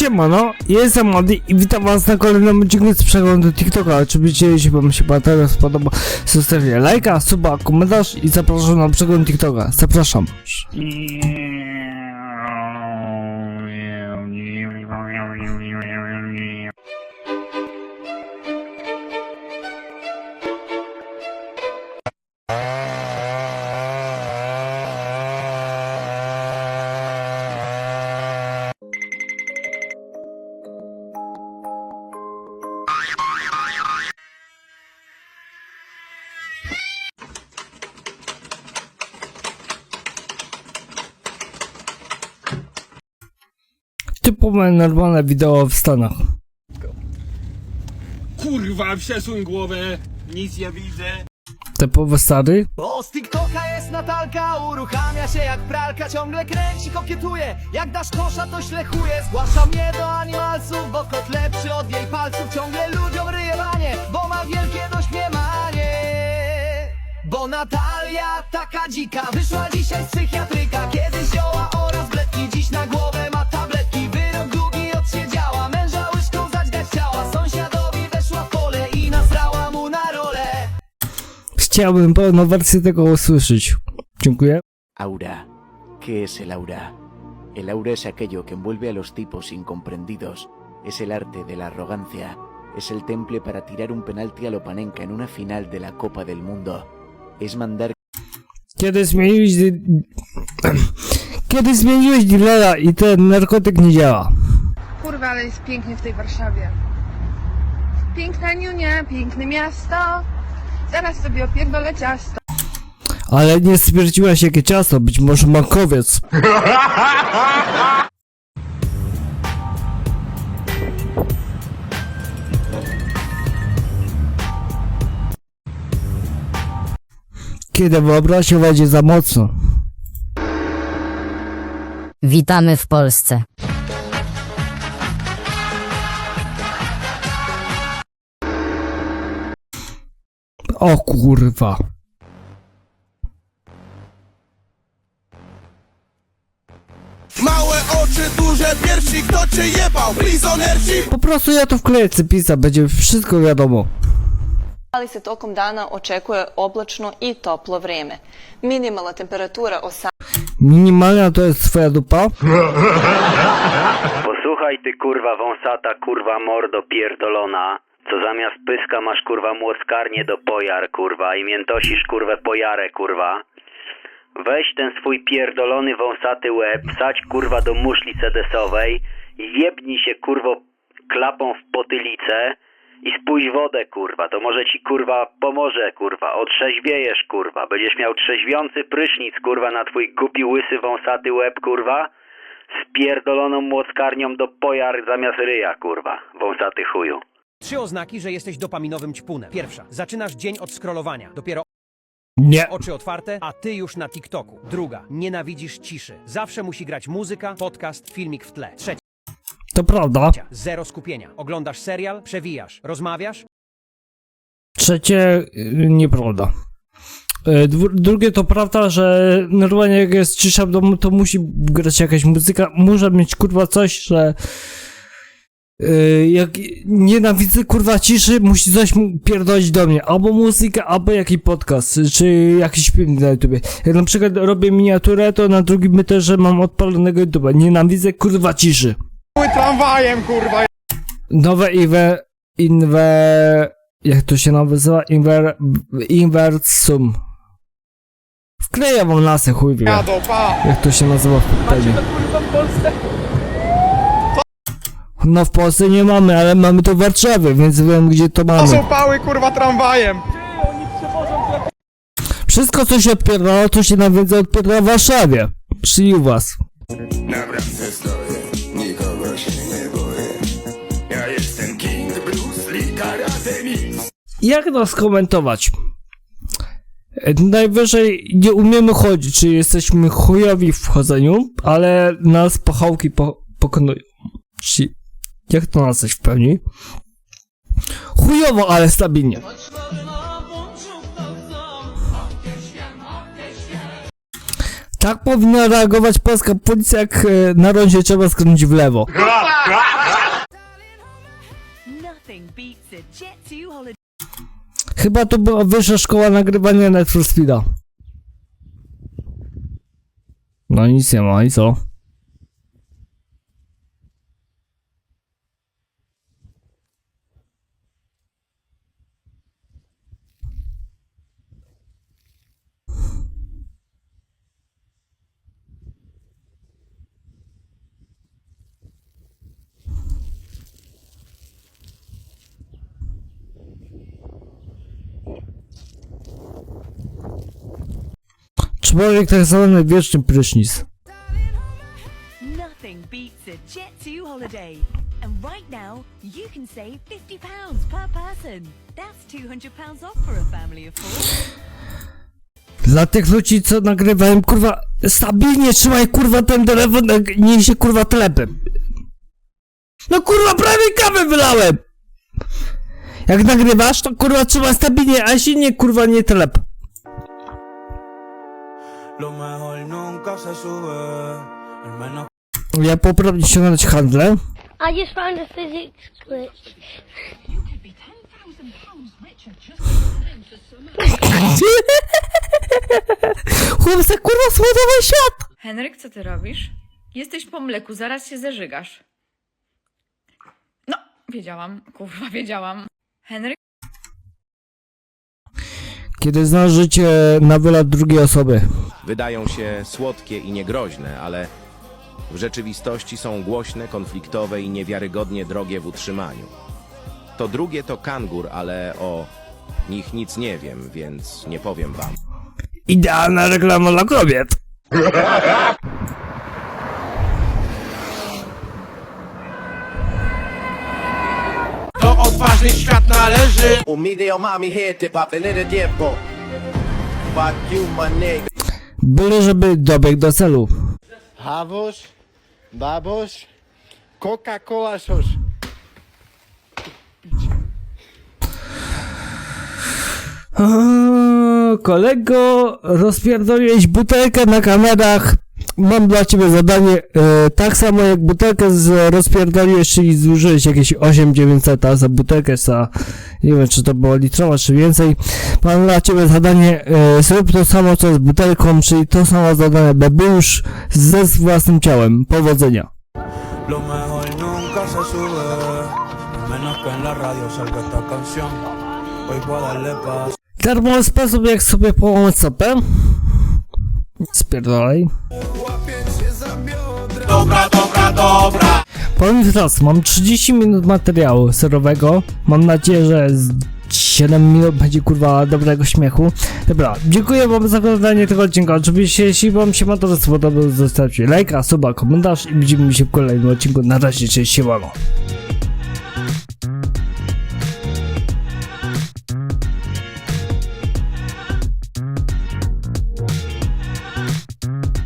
Siemano, jestem Mody i witam was na kolejnym odcinku z przeglądu TikToka. Oczywiście jeśli wam się materiał spodobał, zostawcie lajka, suba, komentarz i zapraszam na przegląd TikToka. Zapraszam. Typowe normalne wideo w Stanach. Kurwa, przesuń głowę, nic nie widzę. Typowe stary. Bo z TikToka jest Natalka, uruchamia się jak pralka Ciągle kręci, kokietuje, jak dasz kosza to ślechuje Zgłasza mnie do animalsów, bo kot lepszy od jej palców Ciągle ludziom ryje lanie, bo ma wielkie dośmiemanie Bo Natalia taka dzika, wyszła dzisiaj z psychiatryka Kiedyś zioła Chciałbym pełną wersję tego usłyszeć. Dziękuję. Aura. ¿Qué es el aura? El aura es aquello que envuelve a los tipos incomprendidos. Es el arte de la arrogancia. Es el temple para tirar un penalti a Lopanenka en una final de la Copa del Mundo. Es mandar Kiedy zmieniłeś... Kiedy zmieniłeś dealera i ten narkotyk nie działa. Kurwa, ale jest pięknie w tej Warszawie. Piękna Niunia, piękne miasto. Zaraz sobie opierdolę ciasto. Ale nie stwierdziłaś jakie ciasto, być może makowiec. Kiedy wyobraźnia będzie za mocno. Witamy w Polsce. O kurwa. Małe oczy, duże piersi, kto cię jebał? Prisonerci? Po prostu ja to wkleję cypisa, będzie wszystko wiadomo. ali se tokom dana očekuje oblačno i toplo vrijeme. Minimalna temperatura 18 Minimalna to jest twoja dupa? Posłuchaj ty kurwa wąsata, kurwa mordo pierdolona, co zamiast pyska masz kurwa młoskarnię do pojar kurwa i miętosisz kurwę pojarę kurwa. Weź ten swój pierdolony wąsaty łeb, wsadź kurwa do muszli sedesowej jebnij się kurwo klapą w potylicę i spójrz wodę kurwa, to może ci kurwa pomoże kurwa, otrzeźwiejesz kurwa, będziesz miał trzeźwiący prysznic kurwa na twój głupi łysy wąsaty łeb kurwa z pierdoloną młotkarnią do pojar zamiast ryja, kurwa. Wąsaty chuju. Trzy oznaki, że jesteś dopaminowym ćpunem. Pierwsza. Zaczynasz dzień od scrollowania. Dopiero Nie. oczy otwarte, a ty już na TikToku. Druga. Nienawidzisz ciszy. Zawsze musi grać muzyka, podcast, filmik w tle. Trzecia. To prawda. Zero skupienia. Oglądasz serial, przewijasz. Rozmawiasz, Trzecie, y, nieprawda. Y, Drugie to prawda, że normalnie jak jest cisza w domu, to musi grać jakaś muzyka. Muszę mieć kurwa coś, że jak nienawidzę kurwa ciszy, musi coś pierdolić do mnie. Albo muzyka, albo jakiś podcast, czy jakiś film na YouTubie. Jak na przykład robię miniaturę, to na drugim też mam odpalonego YouTube'a. Nienawidzę kurwa ciszy. tramwajem, kurwa. Nowe inwe... inwe... jak to się nazywa? Inwer... inversum. Wkleję wam lasy, chuj wie. Jak to się nazywa w pewnie. No w Polsce nie mamy, ale mamy to w Warszawie, więc wiem gdzie to mamy. pały, kurwa, tramwajem. Wszystko co się odpierdala, to się najwięcej odpierdala w Warszawie. Czyli u was. Naprawdę stoję, nikogo się nie boję. Ja jestem King Mix. Jak to skomentować? E, Najwyżej nie umiemy chodzić, czy jesteśmy chujowi w chodzeniu, ale nas pochałki po, pokonują. Czyli, jak to nazwać w pełni? Chujowo, ale stabilnie. Tak powinna reagować polska policja, jak e, na rondzie trzeba skręcić w lewo. Chyba to była wyższa szkoła nagrywania Net for Speeda. No nic nie ma i co? Człowiek tak zwany wieczny prysznic. Nothing beats a Jet2 holiday. And right now, you can save £50 per person. That's £200 off for a family of four. Dla tych ludzi, co nagrywają, kurwa, stabilnie trzymaj, kurwa, ten telefon, jak nie się, kurwa, telepem. No, kurwa, prawie kawę wylałem! Jak nagrywasz, to, kurwa, trzeba stabilnie, a się nie, kurwa, nie telep. Ja poprawnie ściągnąć handlę. I just found a physics glitch. Chłopca, kurwa, słodowy świat! Henryk, co ty robisz? Jesteś po mleku, zaraz się zeżygasz. No, wiedziałam, kurwa, wiedziałam. Henryk? Kiedy znasz życie na wylot drugiej osoby. Wydają się słodkie i niegroźne, ale w rzeczywistości są głośne, konfliktowe i niewiarygodnie drogie w utrzymaniu. To drugie to kangur, ale o nich nic nie wiem, więc nie powiem wam. Idealna reklama dla kobiet. To odważny świat należy mami gente pa tener tiempo. Fuck you my nigga. Byle żeby dobiegł do celu. Havos, babos, Coca-Cola. O, kolego, rozpierdoliłeś butelkę na kamerach. Mam dla ciebie zadanie, e, tak samo jak butelkę z rozpierdoliłeś, czyli zużyłeś jakieś 8900 za butelkę za, nie wiem czy to było litrowa czy więcej. Mam dla ciebie zadanie, e, zrób to samo co z butelką, czyli to samo zadanie bebusz ze własnym ciałem. Powodzenia. Darmowy sposób jak sobie połamać stopę. Spierdolaj. Dobra, dobra, dobra Powiem teraz, mam 30 minut materiału serowego. Mam nadzieję, że z 7 minut będzie kurwa dobrego śmiechu. Dobra, dziękuję wam za oglądanie tego odcinka. Oczywiście, jeśli wam się to spodobał, zostawcie lajka, suba, komentarz i widzimy się w kolejnym odcinku. Na razie, cześć, siemano.